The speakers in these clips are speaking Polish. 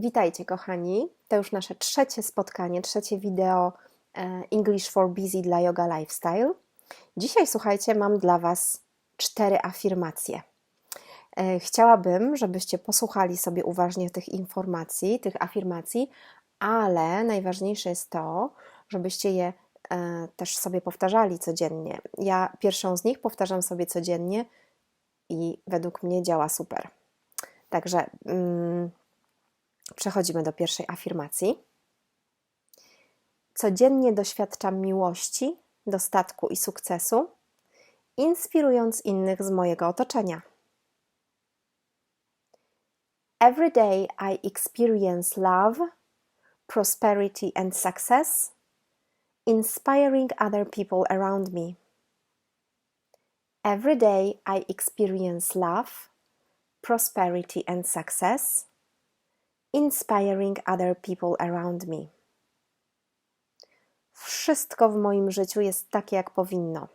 Witajcie, kochani. To już nasze trzecie spotkanie, trzecie wideo e, English for Busy dla Yoga Lifestyle. Dzisiaj, słuchajcie, mam dla Was cztery afirmacje. E, Chciałabym, żebyście posłuchali sobie uważnie tych informacji, tych afirmacji, ale najważniejsze jest to, żebyście je e, też sobie powtarzali codziennie. Ja pierwszą z nich powtarzam sobie codziennie i według mnie działa super. Także mm, przechodzimy do pierwszej afirmacji. Codziennie doświadczam miłości, dostatku i sukcesu, inspirując innych z mojego otoczenia. Every day I experience love, prosperity and success, inspiring other people around me. Every day I experience love, prosperity and success, inspiring other people around me. Wszystko w moim życiu jest takie, jak powinno.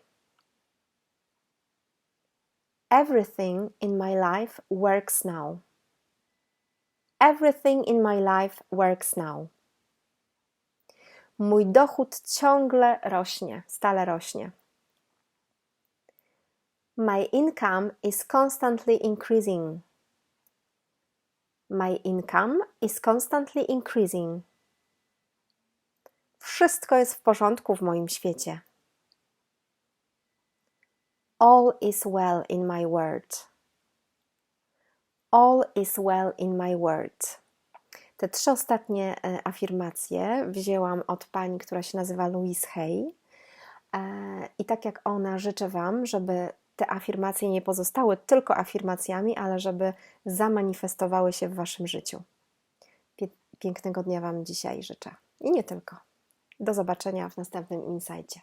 Everything in my life works now. Everything in my life works now. Mój dochód ciągle rośnie, stale rośnie. My income is constantly increasing. My income is constantly increasing. Wszystko jest w porządku w moim świecie. All is well in my world. All is well in my world. Te trzy ostatnie e, afirmacje wzięłam od pani, która się nazywa Louise Hay. E, I tak jak ona, życzę Wam, żeby te afirmacje nie pozostały tylko afirmacjami, ale żeby zamanifestowały się w Waszym życiu. Pięknego dnia Wam dzisiaj życzę. I nie tylko. Do zobaczenia w następnym insightie.